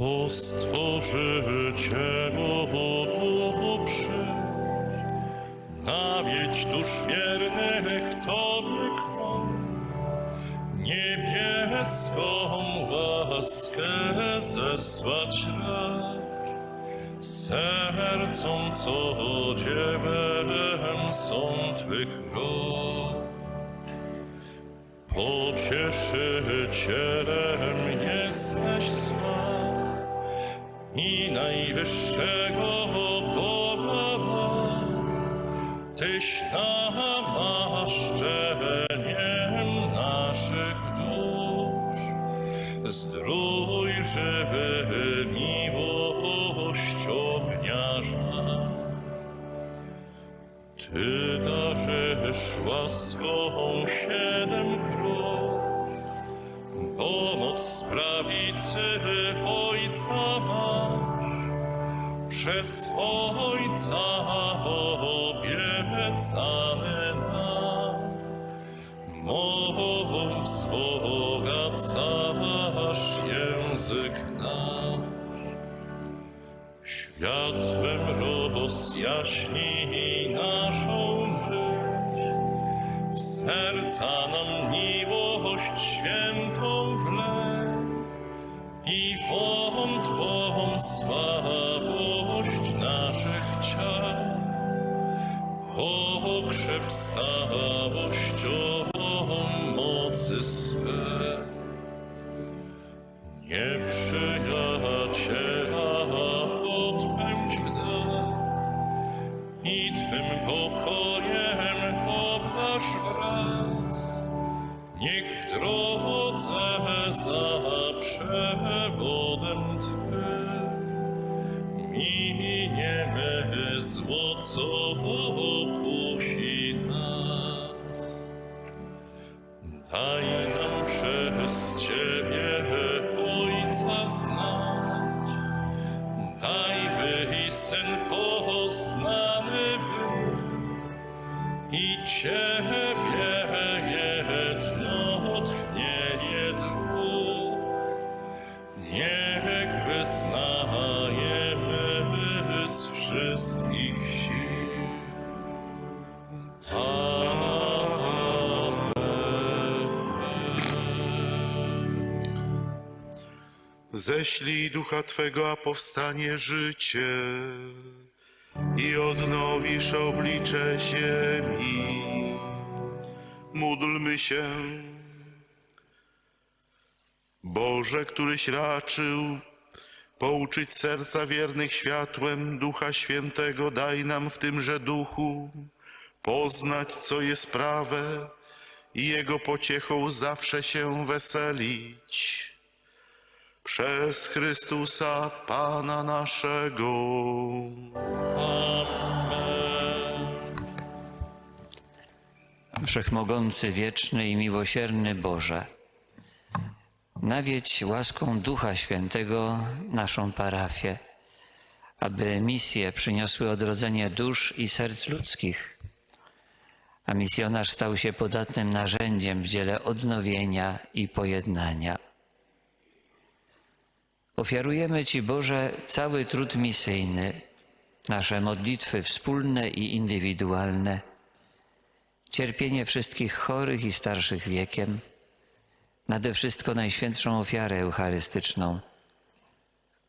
O Stworzycielu duchu przyjdź, nawiedź dusz wiernych Tobie krąg, niebieską łaskę zesłać racz, sercom co dziełem są Twych rąk. Pocieszycielem jesteś zła i najwyższego Boga dar. Tyś namaszczeniem naszych dusz, zdrój żywy miłość ogniarza. Ty darzysz łaską siedem król, pomoc prawicy Ojca masz, przez Ojca obiecany nam. Mową wzbogacasz język nasz. Światłem rozjaśnij naszą myśl, w serca nam miłość świętą wlej i wątłą słabość naszych ciał. Pokrzep stałością mocy swej. Nieprzyjaciela odpędź w dal i Twym pokojem obdarz wraz. Niech w drodze za przewodem Twym miniemy zło, co kusi nas. Daj nam przez Ciebie Ojca znać, daj by i Syn poznany był i Ciebie Ześlij ducha Twego, a powstanie życie i odnowisz oblicze ziemi. Módlmy się. Boże, któryś raczył pouczyć serca wiernych światłem Ducha Świętego, daj nam w tymże duchu poznać, co jest prawe i Jego pociechą zawsze się weselić przez Chrystusa Pana naszego. Wszechmogący, wieczny i miłosierny Boże, nawiedź łaską Ducha Świętego naszą parafię, aby misje przyniosły odrodzenie dusz i serc ludzkich, a misjonarz stał się podatnym narzędziem w dziele odnowienia i pojednania. Ofiarujemy Ci, Boże, cały trud misyjny, nasze modlitwy wspólne i indywidualne, cierpienie wszystkich chorych i starszych wiekiem, nade wszystko Najświętszą ofiarę eucharystyczną,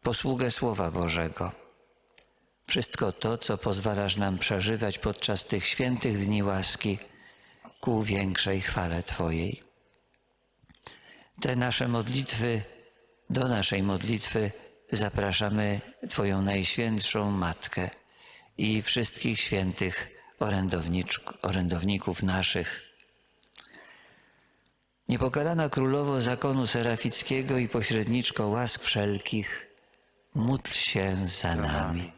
posługę Słowa Bożego. Wszystko to, co pozwalasz nam przeżywać podczas tych świętych dni łaski ku większej chwale Twojej. Te nasze modlitwy, do naszej modlitwy zapraszamy Twoją Najświętszą Matkę i wszystkich świętych orędowników naszych. Niepokalana królowo zakonu serafickiego i pośredniczko łask wszelkich, módl się za nami.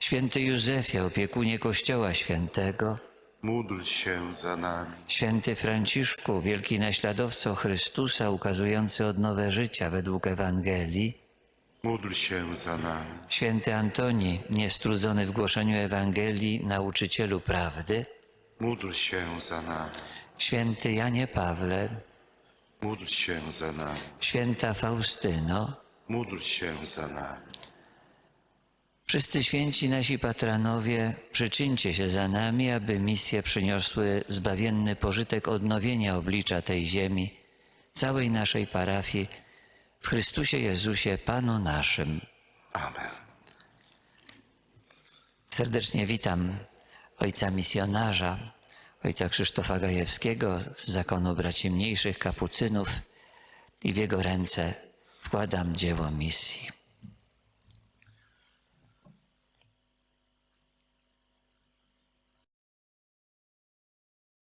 Święty Józefie, opiekunie Kościoła Świętego, Módl się za nami. Święty Franciszku, wielki naśladowco Chrystusa, ukazujący odnowę życia według Ewangelii, Módl się za nami. Święty Antoni, niestrudzony w głoszeniu Ewangelii, nauczycielu prawdy, Módl się za nami. Święty Janie Pawle, Módl się za nami. Święta Faustyno, módl się za nami. Wszyscy święci nasi patronowie, przyczyńcie się za nami, aby misje przyniosły zbawienny pożytek odnowienia oblicza tej ziemi, całej naszej parafii, w Chrystusie Jezusie, Panu naszym. Amen. Serdecznie witam ojca misjonarza, ojca Krzysztofa Gajewskiego z zakonu braci mniejszych kapucynów i w jego ręce wkładam dzieło misji.